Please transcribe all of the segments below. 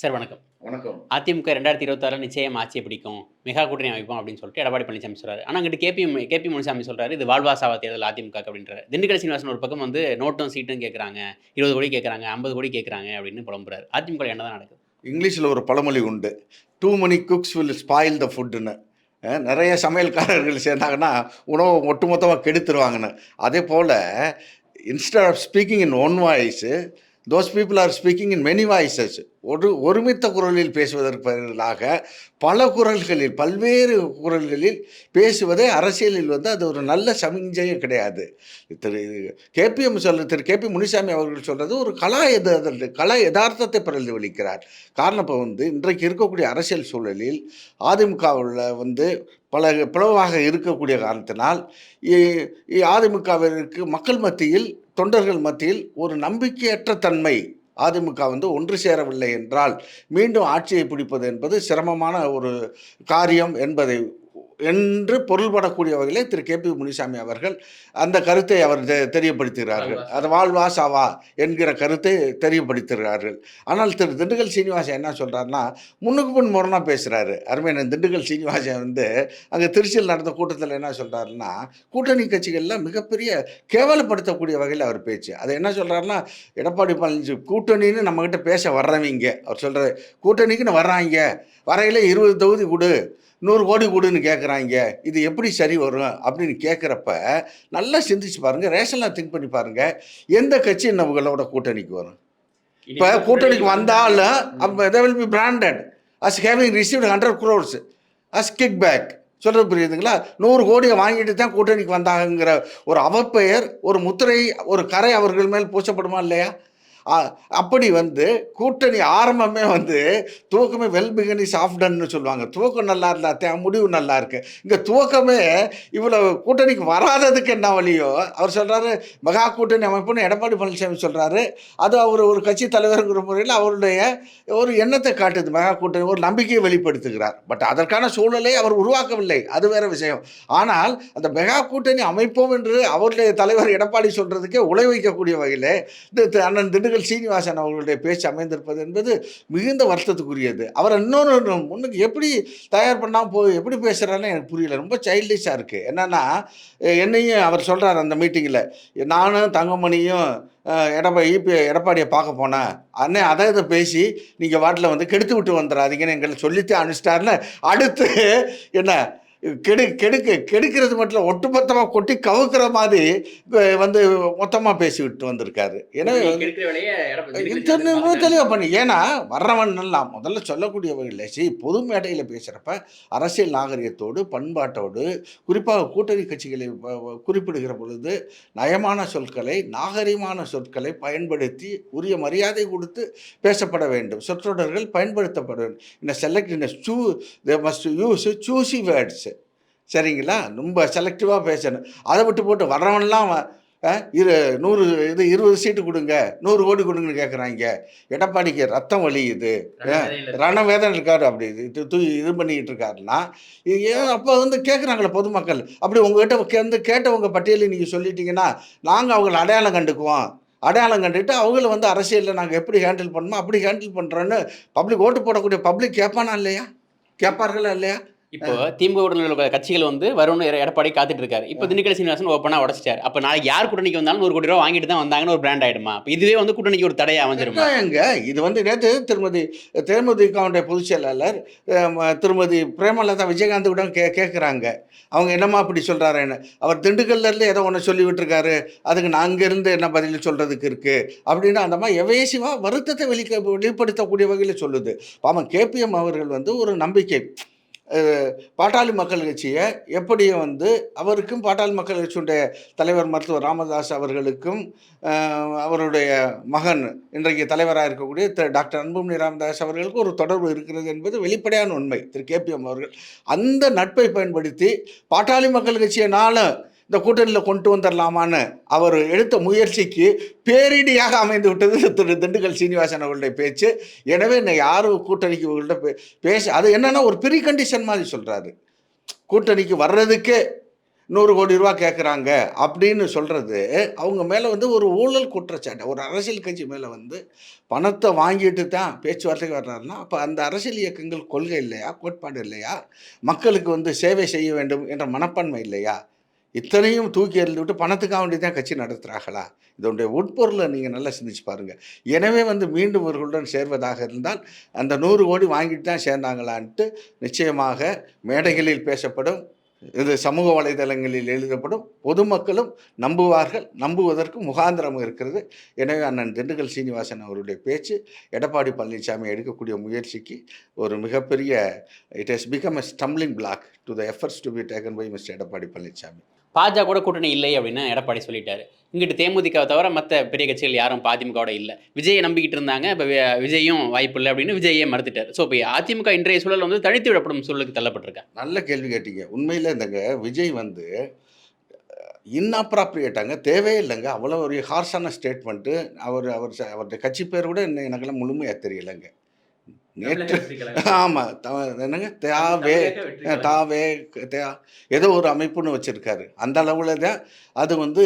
Sir வணக்கம். வணக்கம். அதிமுக ரெண்டாயிரத்தி இருபத்தாறு நிச்சயம் ஆட்சியை பிடிக்கும் மெகா கூட்டணி அமைப்போம் அப்படின்னு சொல்லிட்டு எடப்பாடி பழனிசாமி சொல்றாரு. ஆனால் அங்கிட்டு கேபி கேபி முனுசாமி சொல்றாரு இது வாழ்வாசாவா தேர்தல் அதிமுக அப்படின்றாரு. திண்டுக்கல் சீனிவாசன் ஒரு பக்கம் வந்து நோட்டும் சீட்டும் கேட்குறாங்க இருபது கோடி கேட்குறாங்க ஐம்பது கோடி கேட்குறாங்க அப்படின்னு புலம்புறாரு. அதிமுக என்ன தான் நடக்குது? இங்கிலீஷில் ஒரு பழமொழி உண்டு. Too many cooks will spoil the ஃபுட்டுன்னு நிறைய சமையல்காரர்கள் சேர்ந்தாங்கன்னா உணவை ஒட்டுமொத்தமாக கெடுத்துருவாங்கன்னு. அதே போல் instead of speaking in one voice those people are speaking in many voices ஒரு ஒருமித்த குரலில் பேசுவதற்கு பதிலாக பல குரல்களில் பல்வேறு குரல்களில் பேசுவதே அரசியலில் வந்து அது ஒரு நல்ல சமிஞ்சையே கிடையாது. திரு கேபிஎம் சொல்ற திரு கே பி முனிசாமி அவர்கள் சொல்றது ஒரு கலா எத கலா யதார்த்தத்தை பிரதிபலிக்கிறார் காரணம் இப்போ வந்து இன்றைக்கு இருக்கக்கூடிய அரசியல் சூழலில் அதிமுகவில் வந்து பல பிளவாக இருக்கக்கூடிய காரணத்தினால் இ- இ- அதிமுகவிற்கு மக்கள் மத்தியில் தொண்டர்கள் மத்தியில் ஒரு நம்பிக்கையற்ற தன்மை அதிமுக வந்து ஒன்று சேரவில்லை என்றால் மீண்டும் ஆட்சியை பிடிப்பது என்பது சிரமமான ஒரு காரியம் என்பதை என்று பொருள்படக்கூடிய வகையிலே திரு கே பி முனிசாமி அவர்கள் அந்த கருத்தை அவர் தெ- தெரியப்படுத்துகிறார்கள். அது வாழ்வா சாவா என்கிற கருத்தை தெரியப்படுத்துகிறார்கள். ஆனால் திரு திண்டுக்கல் சீனிவாசன் என்ன சொல்றாருன்னா முன்னுக்கு முன் முரணா பேசுறாரு. அருமையான திண்டுக்கல் சீனிவாசன் வந்து அங்கே திருச்சியில் நடந்த கூட்டத்தில் என்ன சொல்றாருன்னா கூட்டணி கட்சிகள்லாம் மிகப்பெரிய கேவலப்படுத்தக்கூடிய வகையில் அவர் பேச்சு. அது என்ன சொல்றாருன்னா எடப்பாடி பழனிசாமி கூட்டணின்னு நம்மக்கிட்ட பேச வர்றவங்க. அவர் சொல்றாரு கூட்டணிக்குன்னு வர்றாங்க. வரையில இருபது தொகுதி கொடு நூறு கோடி கொடுன்னு கேட்குறாங்க இது எப்படி சரி வரும் அப்படின்னு கேட்குறப்ப நல்லா சிந்திச்சு பாருங்க ரேஷன்லாம் திங்க் பண்ணி பாருங்க எந்த கட்சி நம்மளோட கூட்டணிக்கு வரும்? இப்போ கூட்டணிக்கு வந்தாலும் அப்போ they will be branded. As having received hundred crores as kick back சொல்கிறது புரியுதுங்களா? நூறு கோடியை வாங்கிட்டு தான் கூட்டணிக்கு வந்தாங்கங்கிற ஒரு அவப்பெயர் ஒரு முத்திரை ஒரு கரை அவர்கள் மேல் பூசப்படுமா இல்லையா? அப்படி வந்து கூட்டணி ஆரம்பமே வந்து துவக்கமே வெல் பிகனி சாஃப்டன்னு சொல்லுவாங்க. துவக்கம் நல்லா இருந்தா முடிவு நல்லா இருக்கு. இங்கே துவக்கமே இவ்வளோ கூட்டணிக்கு வராததுக்கு என்ன வழியோ அவர் சொல்கிறாரு மெகா கூட்டணி அமைப்புன்னு எடப்பாடி பழனிசாமி சொல்கிறாரு அது அவர் ஒரு கட்சி தலைவருங்கிற முறையில் அவருடைய ஒரு எண்ணத்தை காட்டுது. மெகா கூட்டணி ஒரு நம்பிக்கையை வெளிப்படுத்துகிறார். பட் அதற்கான சூழலை அவர் உருவாக்கவில்லை. அது வேற விஷயம். ஆனால் அந்த மெகா கூட்டணி அமைப்போம் என்று அவருடைய தலைவர் எடப்பாடி சொல்கிறதுக்கே உழை வைக்கக்கூடிய வகையில் இந்த அண்ணன் திண்டுக்கல் சீனிவாசன் அவர்களுடைய பேச்சு அமைந்திருப்பது என்பது மிகுந்த வருத்தத்துக்குரியது. அவர் இன்னொன்று முன்னுக்கு எப்படி தயார் பண்ணாமல் போய் எப்படி பேசுகிறாருன்னு எனக்கு புரியல. ரொம்ப சைல்டிஷாக இருக்குது என்னென்னா என்னையும் அவர் சொல்கிறார் அந்த மீட்டிங்கில் நானும் தங்கமணியும் எடப்பா இபி எடப்பாடியை பார்க்க போனேன். அண்ணே அதை இதை பேசி நீங்கள் வாட்டில் வந்து கெடுத்து விட்டு வந்துடாதீங்கன்னு எங்களை சொல்லித்தே அனுப்பிச்சிட்டாருன்னு அடுத்து என்ன கெடு கெடுக்க கெடுக்கிறது மட்டும் ஒட்டுமொத்தமாக கொட்டி கவுக்கிற மாதிரி வந்து மொத்தமாக பேசி விட்டு வந்திருக்காரு. எனவே தெளிவாக பண்ணி ஏன்னா வர்றவன் எல்லாம் முதல்ல சொல்லக்கூடிய வகையில் சி பொது மேடையில் பேசுகிறப்ப அரசியல் நாகரிகத்தோடு பண்பாட்டோடு குறிப்பாக கூட்டணி கட்சிகளை குறிப்பிடுகிற பொழுது நயமான சொற்களை நாகரிகமான சொற்களை பயன்படுத்தி உரிய மரியாதை கொடுத்து பேசப்பட வேண்டும். சொற்றொடர்கள் பயன்படுத்தப்பட வேண்டும். இந்த செலக்ட் இந்த choose they must use choosy words சரிங்களா? ரொம்ப செலக்டிவாக பேசணும். அதை விட்டு போட்டு வர்றவன்லாம் இரு நூறு இது இருபது சீட்டு கொடுங்க. நூறு கோடி கொடுங்கன்னு கேட்குறாங்க எடப்பாடிக்கு ரத்தம் வலியுது ரணவேதனை இருக்காரு அப்படி இது தூ இது பண்ணிக்கிட்டு இருக்காருன்னா ஏன் அப்போ வந்து கேட்குறாங்களே பொதுமக்கள். அப்படி உங்ககிட்ட வந்து கேட்டவங்க பட்டியலை நீங்கள் சொல்லிட்டீங்கன்னா நாங்கள் அவங்கள அடையாளம் கண்டுக்குவோம். அடையாளம் கண்டுட்டு அவங்கள வந்து அரசியலில் நாங்கள் எப்படி ஹேண்டில் பண்ணணுமோ அப்படி ஹேண்டில் பண்ணுறோன்னு பப்ளிக் ஓட்டு போடக்கூடிய பப்ளிக் கேட்பானா இல்லையா? கேட்பார்களா இல்லையா? இப்போ திமுக உடனில் உள்ள கட்சிகள் வந்து வரும்னு எட- எடப்பாடி காத்துட்டு இருக்காரு. இப்போ திண்டுக்கல் சீனிவாசன் ஓப்பனா உடச்சிட்டாரு. அப்போ நாளைக்கு யார் கூட்டணிக்கு வந்தாலும் நூறு கோடி ரூபா வாங்கிட்டு தான் வந்தாங்கன்னு ஒரு பிராண்ட் ஆயிடுமா? அப்போ இதுவே வந்து கூட்டணிக்கு ஒரு தடையா அமைஞ்சிருமா? எங்க? இது வந்து நேற்று திருமதி தேமுதிகவுடைய பொதுச் செயலாளர் திருமதி பிரேமலதா விஜயகாந்த் கூட கே கேட்குறாங்க அவங்க என்னம்மா அப்படி சொல்கிறாருன்னு அவர் திண்டுக்கல்ல இருந்து ஏதோ ஒன்று சொல்லி விட்டுருக்காரு. அதுக்கு நான் அங்கேருந்து என்ன பதில் சொல்கிறதுக்கு இருக்குது அப்படின்னு அந்த மாதிரி எவேசிவாக வருத்தத்தை வெளிக்க வெளிப்படுத்தக்கூடிய வகையில் சொல்லுது. பாவம் கேபிஎம் அவர்கள் வந்து ஒரு நம்பிக்கை. பாட்டாளி மக்கள் கட்சியை எப்படியும் வந்து அவருக்கும் பாட்டாளி மக்கள் கட்சியுடைய தலைவர் மருத்துவர் ராமதாஸ் அவர்களுக்கும் அவருடைய மகன் இன்றைக்கு தலைவராக இருக்கக்கூடிய திரு டாக்டர் அன்புமணி ராமதாஸ் அவர்களுக்கும் ஒரு தொடர்பு இருக்கிறது என்பது வெளிப்படையான உண்மை. திரு கேபிஎம் அவர்கள் அந்த நட்பை பயன்படுத்தி பாட்டாளி மக்கள் கட்சியினால இந்த கூட்டணியில் கொண்டு வந்துடலாமான்னு அவர் எடுத்த முயற்சிக்கு பேரிடியாக அமைந்து விட்டது திரு திண்டுக்கல் சீனிவாசன் அவர்களுடைய பேச்சு. எனவே இன்னைக்கு யாரும் கூட்டணிக்கு இவர்கள்ட்ட பே- பேச அது என்னென்னா ஒரு ப்ரீ கண்டிஷன் மாதிரி சொல்கிறாரு கூட்டணிக்கு வர்றதுக்கே நூறு கோடி ரூபா கேட்குறாங்க அப்படின்னு சொல்கிறது அவங்க மேலே வந்து ஒரு ஊழல் குற்றச்சாட்டு ஒரு அரசியல் கட்சி மேலே வந்து பணத்தை வாங்கிட்டு தான் பேச்சுவார்த்தைக்கு வர்றாருன்னா அப்போ அந்த அரசியல் இயக்கங்கள் கொள்கை இல்லையா? கோட்பாடு இல்லையா? மக்களுக்கு வந்து சேவை செய்ய வேண்டும் என்ற மனப்பான்மை இல்லையா? இத்தனையும் தூக்கி எறிந்து விட்டு பணத்துக்காக வேண்டி தான் கட்சி நடத்துகிறார்களா இதனுடைய உட்பொருளை நீங்கள் நல்லா சிந்திச்சு பாருங்கள் எனவே வந்து மீண்டும் இவர்களுடன் சேர்வதாக இருந்தால் அந்த நூறு கோடி வாங்கிட்டு தான் சேர்ந்தாங்களான்ட்டு நிச்சயமாக மேடைகளில் பேசப்படும் இது சமூக வலைதளங்களில் எழுதப்படும் பொதுமக்களும் நம்புவார்கள் நம்புவதற்கு முகாந்திரம் இருக்கிறது. எனவே அண்ணன் திண்டுக்கல் சீனிவாசன் அவருடைய பேச்சு எடப்பாடி பழனிசாமி எடுக்கக்கூடிய முயற்சிக்கு ஒரு மிகப்பெரிய it has become a stumbling block to the efforts to be taken by mister Edappadi Palaniswami பாஜக கூட கூட்டணி இல்லை அப்படின்னு எடப்பாடி சொல்லிட்டாரு. இங்கிட்டு தேமுதிகவை தவிர மற்ற பெரிய கட்சிகள் யாரும் அதிமுகவோட இல்லை. விஜயை நம்பிக்கிட்டு இருந்தாங்க இப்போ விஜயும் வாய்ப்பு இல்லை அப்படின்னு விஜயே மறுத்துட்டார். ஸோ இப்போ அதிமுக இன்றைய சூழல் வந்து தனித்து விடப்படும் சூழலுக்கு தள்ளப்பட்டிருக்காங்க நல்ல கேள்வி கேட்டீங்க. உண்மையில் இந்தங்க விஜய் வந்து இன்அப்ராப்ரியேட்டாங்க தேவையே இல்லைங்க. அவ்வளோ ஒரு ஹார்ஷான ஸ்டேட்மெண்ட்டு அவர் அவர் அவருடைய கட்சி பேர் கூட இன்னும் எனக்கெல்லாம் முழுமையாக தெரியலைங்க. நேற்று ஆமாம் என்னங்க? தேவே தாவே தே ஏதோ ஒரு அமைப்புன்னு வச்சுருக்காரு. அந்த அளவில் தான் அது வந்து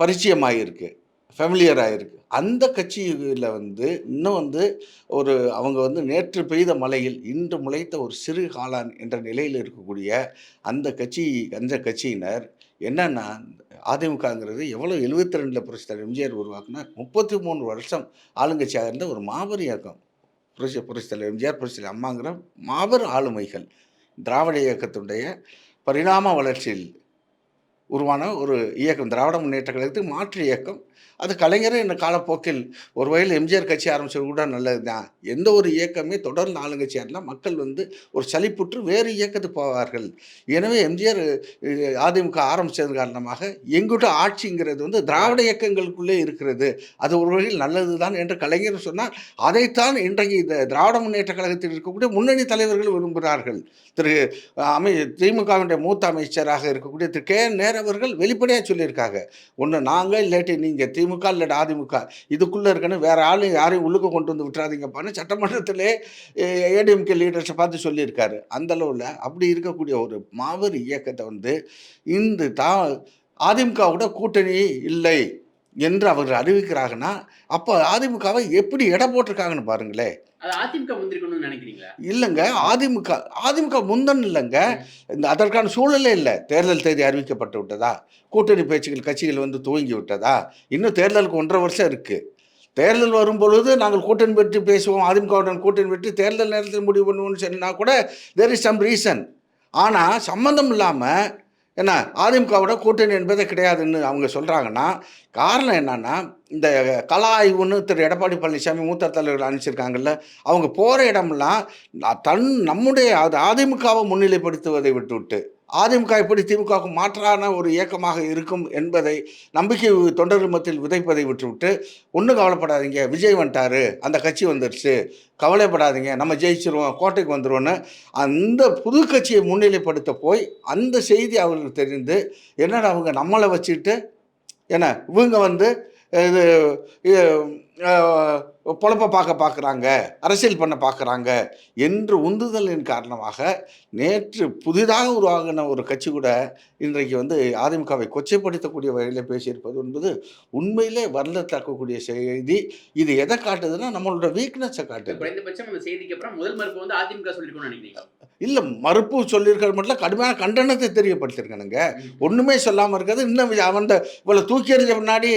பரிச்சயமாகிருக்கு ஃபெமிலியர் ஆகிருக்கு அந்த கட்சியில் வந்து இன்னும் வந்து ஒரு அவங்க வந்து நேற்று பெய்த மழையில் இன்று முளைத்த ஒரு சிறு காளான் என்ற நிலையில் இருக்கக்கூடிய அந்த கட்சி அந்த கட்சியினர் என்னன்னா அதிமுகங்கிறது எவ்வளோ எழுபத்தி ரெண்டில் புரட்சி தலைவர் எம்ஜிஆர் உருவாக்குனா முப்பத்தி மூணு வருஷம் ஆளுங்கட்சியாக இருந்த ஒரு மாபெரும் இயக்கம். புரட்சி புரட்சி தலைவர் எம்ஜிஆர் புரட்சி தலைவர் அம்மாங்கிற மாபெரும் ஆளுமைகள். திராவிட இயக்கத்துடைய பரிணாம வளர்ச்சியில் உருவான ஒரு இயக்கம். திராவிட முன்னேற்ற கழகத்துக்கு மாற்று இயக்கம் அது கலைஞரே இந்த காலப்போக்கில் ஒரு வகையில் எம்ஜிஆர் கட்சி ஆரம்பிச்சது கூட நல்லது தான் எந்த ஒரு இயக்கமே தொடர்ந்து ஆளுங்கட்சியாக இருந்தால் மக்கள் வந்து ஒரு சலிப்புற்று வேறு இயக்கத்துக்கு போவார்கள். எனவே எம்ஜிஆர் அதிமுக ஆரம்பித்தது காரணமாக எங்கிட்ட ஆட்சிங்கிறது வந்து திராவிட இயக்கங்களுக்குள்ளே இருக்கிறது. அது ஒரு வகையில் நல்லது தான் என்று கலைஞர் சொன்னால் அதைத்தான் இன்றைக்கு இந்த திராவிட முன்னேற்ற கழகத்தில் இருக்கக்கூடிய முன்னணி தலைவர்கள் விரும்புகிறார்கள். திரு அமை திமுகவினுடைய மூத்த அமைச்சராக இருக்கக்கூடிய திரு கே நேர் அவர்கள் வெளிப்படையாக சொல்லியிருக்காங்க. ஒன்று நாங்கள் இல்லாட்டி நீங்கள் திமுக இல்லாட்டி அதிமுக. இதுக்குள்ளே இருக்கணும். வேறு ஆளும் யாரையும் உள்ளுக்கு கொண்டு வந்து விட்டுறாதீங்கப்பான்னு சட்டமன்றத்திலே ஏடிஎம்கே லீடர்ஸை பார்த்து சொல்லியிருக்காரு. அந்த அளவில் அப்படி இருக்கக்கூடிய ஒரு மாபெரும் இயக்கத்தை வந்து இந்த தா அதிமுகவோட கூட்டணி இல்லை என்று அவர்கள் அறிவிக்கிறாங்கன்னா அப்போ அதிமுகவை எப்படி எடை போட்டிருக்காங்கன்னு பாருங்களேன். அது அதிமுக முந்திரிக்கணும்னு நினைக்கிறீங்களா? இல்லைங்க அதிமுக அதிமுக முந்தன் இல்லைங்க. இந்த அதற்கான சூழலே இல்லை. தேர்தல் தேதி அறிவிக்கப்பட்டு விட்டதா? கூட்டணி பேச்சுகள் கட்சிகள் வந்து துவங்கி விட்டதா? இன்னும் தேர்தலுக்கு ஒன்றரை வருஷம் இருக்குது தேர்தல் வரும் பொழுது நாங்கள் கூட்டணி பற்றி பேசுவோம் அதிமுகவுடன் கூட்டணி பற்றி தேர்தல் நேரத்தில் முடிவு பண்ணுவோம்னு சொன்னா கூட தேர் இஸ் சம் ரீசன் ஆனால் சம்மந்தம் இல்லாமல் என்ன அதிமுகவோட கூட்டணி என்பதே கிடையாதுன்னு அவங்க சொல்கிறாங்கன்னா காரணம் என்னன்னா இந்த கலாய்வுன்னு திரு. எடப்பாடி பழனிசாமி மூத்த தலைவர்கள் அனுப்பிச்சிருக்காங்கல்ல அவங்க போகிற இடமெல்லாம் தன் நம்முடைய அது அதிமுகவை முன்னிலைப்படுத்துவதை விட்டுவிட்டு அதிமுக எப்படி திமுகவுக்கு மாற்றான ஒரு இயக்கமாக இருக்கும் என்பதை நம்பிக்கை தொண்டர்கள் மத்தியில் விதைப்பதை விட்டுவிட்டு ஒன்றும் கவலைப்படாதீங்க. விஜய் வந்துட்டாரு. அந்த கட்சி வந்துருச்சு. கவலைப்படாதீங்க. நம்ம ஜெயிச்சிருவோம். கோட்டைக்கு வந்துடுவோன்னு அந்த புது கட்சியை முன்னிலைப்படுத்த போய் அந்த செய்தி அவர்களுக்கு தெரிந்து என்னடா அவங்க நம்மளை வச்சுட்டு என்ன இவங்க வந்து இது பொழப்ப பார்க்க பார்க்குறாங்க அரசியல் பண்ண பார்க்குறாங்க என்று உந்துதலின் காரணமாக நேற்று புதிதாக உருவாகின ஒரு கட்சி கூட இன்றைக்கு வந்து அதிமுகவை கொச்சைப்படுத்தக்கூடிய வகையில் பேசியிருப்பது என்பது உண்மையிலே வரலாற்றாக்கக்கூடிய செய்தி. இது எதை காட்டுதுன்னா நம்மளோட வீக்னஸை காட்டுது. குறைந்தபட்சம் செய்திக்கு அப்புறம் முதல் மறுப்பு வந்து அதிமுக சொல்லிருக்கணும்னு நினைக்கிறீங்க இல்லை மறுப்பு சொல்லியிருக்கிற மட்டும் கடுமையான கண்டனத்தை தெரியப்படுத்திருக்கணுங்க ஒன்றுமே சொல்லாமல் இருக்கிறது. இன்னும் அவன் இவ்வளோ தூக்கி எறிஞ்ச முன்னாடி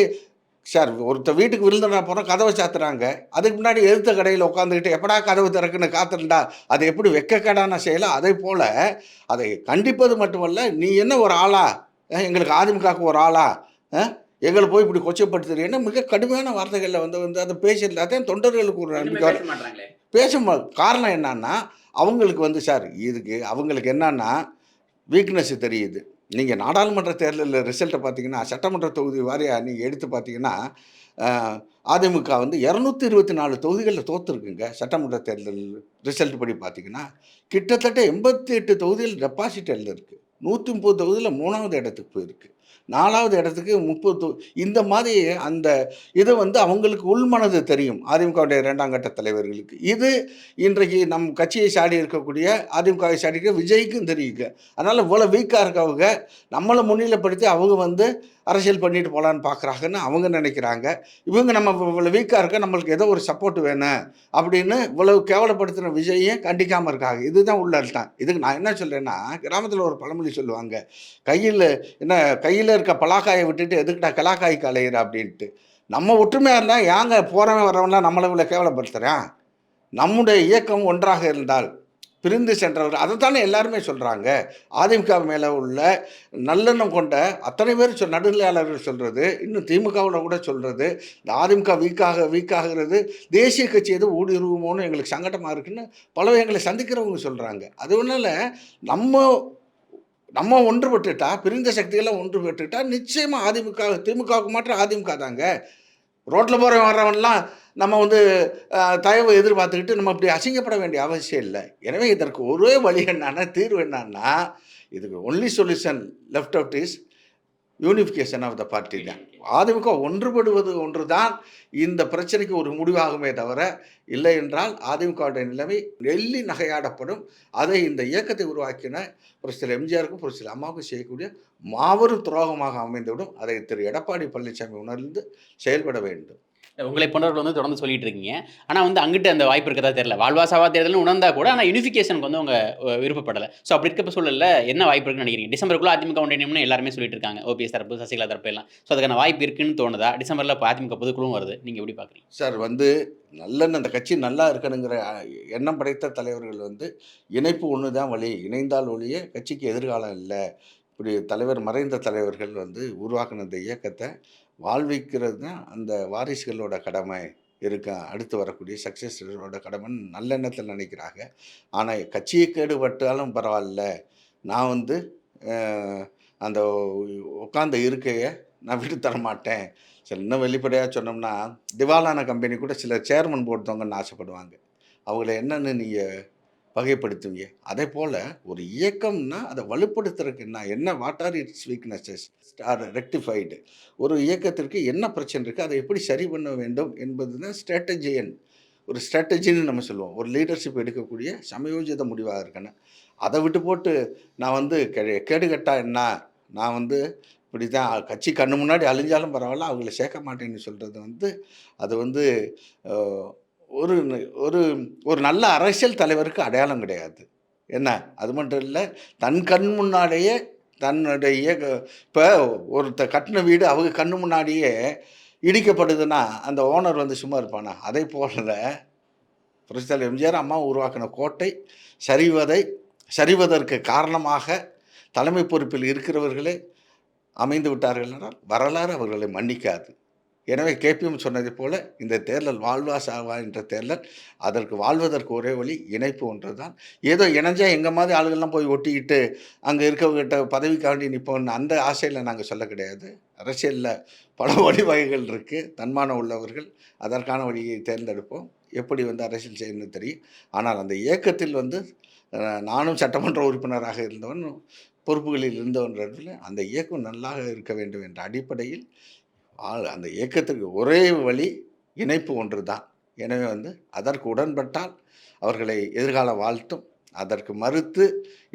சார் ஒருத்தர் வீட்டுக்கு விருந்தினா போகிறோம் கதவை சாத்துறாங்க. அதுக்கு முன்னாடி எதிர்த்த கடையில் உட்காந்துக்கிட்டு எப்படா கதவு திறக்குன்னு காத்திருந்தா அது எப்படி வெக்கக்கேடான செயலோ? அதே போல் அதை கண்டிப்பது மட்டுமல்ல நீ என்ன ஒரு ஆளா? எங்களுக்கு அதிமுகவுக்கு ஒரு ஆளா? எங்களை போய் இப்படி கொச்சைப்படுத்துறீங்கன்னா மிக கடுமையான வார்த்தைகளில் வந்து வந்து அதை பேசியிருந்தா தான் தொண்டர்களுக்கு ஒரு நம்பிக்கை வரும். பேச மாட்டாங்களே? பேச மா- காரணம் என்னன்னா அவங்களுக்கு வந்து சார் இதுக்கு அவங்களுக்கு என்னன்னா வீக்னஸ் தெரியுது. நீங்கள் நாடாளுமன்ற தேர்தலில் ரிசல்ட்டை பார்த்தீங்கன்னா சட்டமன்ற தொகுதி வாரியாக நீங்கள் எடுத்து பார்த்தீங்கன்னா அதிமுக வந்து இரநூத்தி இருபத்தி நாலு தொகுதிகளில் தோற்றுருக்குங்க சட்டமன்ற தேர்தல் ரிசல்ட் படி பார்த்தீங்கன்னா கிட்டத்தட்ட எண்பத்தி எட்டு தொகுதிகள் டெபாசிட் இருக்குது நூற்றி முப்பது தொகுதியில் மூணாவது இடத்துக்கு போயிருக்கு. நாலாவது இடத்துக்கு முப்பது இந்த மாதிரி அந்த இது வந்து அவங்களுக்கு உள்மனது தெரியும் அதிமுகவுடைய இரண்டாம் கட்ட தலைவர்களுக்கு. இது இன்றைக்கு நம் கட்சியை சாடி இருக்கக்கூடிய அதிமுகவை சாடி இருக்க விஜய்க்கும் தெரியுங்க. அதனால் இவ்வளோ வீக்காக இருக்கவங்க நம்மளை முன்னிலைப்படுத்தி அவங்க வந்து அரசியல் பண்ணிட்டு போகலான்னு பார்க்குறாங்கன்னு அவங்க நினைக்கிறாங்க. இவங்க நம்ம இவ்வளோ வீக்காக இருக்க நம்மளுக்கு ஏதோ ஒரு சப்போர்ட் வேணும் அப்படின்னு இவ்வளவு கேவலப்படுத்தின விஜயையும் கண்டிக்காமல் இருக்காங்க. இதுதான் உள்ள இதுக்கு நான் என்ன சொல்கிறேன்னா கிராமத்தில் ஒரு பழமொழி சொல்லுவாங்க கையில் என்ன கையில் இருக்க பலாக்காயை விட்டுட்டு எதுக்குடா கலாக்காய் கலையிற அப்படின்ட்டு. நம்ம ஒற்றுமையாக இருந்தால் ஏங்க போகிறவன் வரவன்லாம் நம்மளை இவ்வளோ கேவலப்படுத்துகிறேன் நம்முடைய இயக்கம் ஒன்றாக இருந்தால் பிரிந்து சென்றவர் அதைத்தானே எல்லாருமே சொல்கிறாங்க அதிமுக மேலே உள்ள நல்லெண்ணம் கொண்ட அத்தனை பேர் சொல் நடுநிலையாளர்கள் சொல்கிறது இன்னும் திமுகவில் கூட சொல்கிறது இந்த அதிமுக வீக்காக வீக்காகிறது தேசிய கட்சி எதுவும் ஊடுருவோன்னு எங்களுக்கு சங்கடமாக இருக்குன்னு பல எங்களை சந்திக்கிறவங்க சொல்கிறாங்க அதனால நம்ம நம்ம ஒன்றுபட்டுட்டா பிரிந்த சக்திகளை ஒன்றுபட்டுட்டா நிச்சயமாக அதிமுக திமுகவுக்கு மாற்றம் அதிமுக தாங்க. ரோட்டில் போகிற வர்றவன்லாம் நம்ம வந்து தயவை எதிர்பார்த்துக்கிட்டு நம்ம இப்படி அசிங்கப்பட வேண்டிய அவசியம் இல்லை. எனவே இதற்கு ஒரே வழி என்னன்னா தீர்வு என்னன்னா இதுக்கு only solution left out is unification of the party தான். அதிமுக ஒன்றுபடுவது ஒன்றுதான் இந்த பிரச்சனைக்கு ஒரு முடிவாகுமே தவிர இல்லை என்றால் அதிமுகவுடைய நிலைமை நெல்லி நகையாடப்படும். அதை இந்த இயக்கத்தை உருவாக்கின ஒரு சில எம்ஜிஆருக்கும் ஒரு சில அம்மாவுக்கும் செய்யக்கூடிய மாபெரும் துரோகமாக அமைந்துவிடும். அதை திரு எடப்பாடி பழனிசாமி உணர்ந்து செயல்பட வேண்டும். உங்களை போன்றவர்கள் வந்து தொடர்ந்து சொல்லிட்டு இருக்கீங்க ஆனால் வந்து அங்கிட்டு அந்த வாய்ப்பு இருக்கதா தெரியல. வாழ்வாசாவா தேர்தல்னு உணர்ந்தா கூட ஆனால் யூனிஃபிகேஷனுக்கு வந்து அவங்க விருப்பப்படலை. ஸோ அப்படி இருக்கப்ப சூழலில் என்ன வாய்ப்பு இருக்குன்னு நினைக்கிறீங்க? டிசம்பருக்குள்ள அதிமுக ஒன்றியம்னு எல்லாருமே சொல்லிட்டு இருக்காங்க ஓபிஎஸ் தரப்பு சசிகலா தரப்பு எல்லாம். ஸோ அதுக்கான வாய்ப்பு இருக்குன்னு தோணுதா? டிசம்பரில் இப்போ அதிமுக பொதுக்குழுவும் வருது. நீங்கள் எப்படி பார்க்குறீங்க சார் வந்து நல்ல அந்த கட்சி நல்லா இருக்கணுங்கிற எண்ணம் படைத்த தலைவர்கள் வந்து இணைப்பு ஒன்று தான் வழி. இணைந்தால் ஒழிய கட்சிக்கு எதிர்காலம் இல்லை. இப்படி தலைவர் மறைந்த தலைவர்கள் வந்து உருவாக்கின இந்த இயக்கத்தை வாழ்விக்கிறது தான் அந்த வாரிசுகளோட கடமை. இருக்க அடுத்து வரக்கூடிய சக்ஸஸரோட கடமைன்னு நல்லெண்ணத்தில் நினைக்கிறாங்க. ஆனால் கட்சியை கேடுபட்டாலும் பரவாயில்ல. நான் வந்து அந்த உட்காந்த இருக்கையை நான் விட்டு தர மாட்டேன். சரி இன்னும் வெளிப்படையாக சொன்னோம்னா திவாலான கம்பெனி கூட சில சேர்மன் போட்டவங்கன்னு ஆசைப்படுவாங்க. அவங்கள என்னென்னு நீங்கள் வகைப்படுத்துவீங்க அதே போல் ஒரு இயக்கம்னா அதை வலுப்படுத்துறதுக்கு என்ன என்ன what are its weaknesses are rectified ஒரு இயக்கத்திற்கு என்ன பிரச்சனை இருக்குது அதை எப்படி சரி பண்ண வேண்டும் என்பது தான் ஸ்ட்ராட்டஜியன் ஒரு ஸ்ட்ராட்டஜின்னு நம்ம சொல்லுவோம். ஒரு லீடர்ஷிப் எடுக்கக்கூடிய சமயோஜித முடிவாக இருக்கணும். அதை விட்டு போட்டு நான் வந்து கே கேடுகட்டா என்ன? நான் வந்து இப்படி தான் கட்சி கண்ணு முன்னாடி அழிஞ்சாலும் பரவாயில்ல அவங்கள சேர்க்க மாட்டேன்னு சொல்கிறது வந்து அது வந்து ஒரு ஒரு ஒரு நல்ல அரசியல் தலைவருக்கு அடையாளம் கிடையாது. என்ன? அது மட்டும் இல்லை தன் கண் முன்னாடியே தன்னுடைய இப்போ ஒருத்த கட்டின வீடு அவங்க கண்ணு முன்னாடியே இடிக்கப்படுதுன்னா அந்த ஓனர் வந்து சும்மா இருப்பானா? அதே போல புரட்சித்தலைவர் எம்ஜிஆர் அம்மா உருவாக்கின கோட்டை சரிவதை சரிவதற்கு காரணமாக தலைமை பொறுப்பில் இருக்கிறவர்களே அமைந்து விட்டார்கள் என்றால் வரலாறு அவர்களை மன்னிக்காது. எனவே கேபிஎம் சொன்னதை போல இந்த தேர்தல் வாழ்வா சாவா என்ற தேர்தல் அதற்கு வாழ்வதற்கு ஒரே வழி இணைப்பு ஒன்று தான் ஏதோ இணைஞ்சா எங்கள் மாதிரி ஆளுகள்லாம் போய் ஒட்டிக்கிட்டு அங்கே இருக்கவங்ககிட்ட பதவிக்காண்டி நிற்போம்னு அந்த ஆசையில் நாங்கள் சொல்ல கிடையாது. அரசியலில் பல வழிவகைகள் இருக்குது தன்மானம் உள்ளவர்கள் அதற்கான வழியை தேர்ந்தெடுப்போம். எப்படி வந்து அரசியல் செய்யணும்னு தெரியும். ஆனால் அந்த இயக்கத்தில் வந்து நானும் சட்டமன்ற உறுப்பினராக இருந்தவன் பொறுப்புகளில் இருந்தவன்றதில் அந்த இயக்கம் நல்லாக இருக்க வேண்டும் என்ற அடிப்படையில் அந்த இயக்கத்திற்கு ஒரே வழி இணைப்பு ஒன்று தான் எனவே வந்து அதற்கு உடன்பட்டால் அவர்களை எதிர்கால வாழ்த்தும். அதற்கு மறுத்து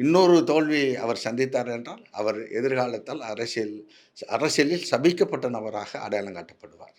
இன்னொரு தோல்வியை அவர் சந்தித்தார் என்றால் அவர் எதிர்காலத்தால் அரசியல் அரசியலில் சபிக்கப்பட்ட நபராக அடையாளம் காட்டப்படுவார்.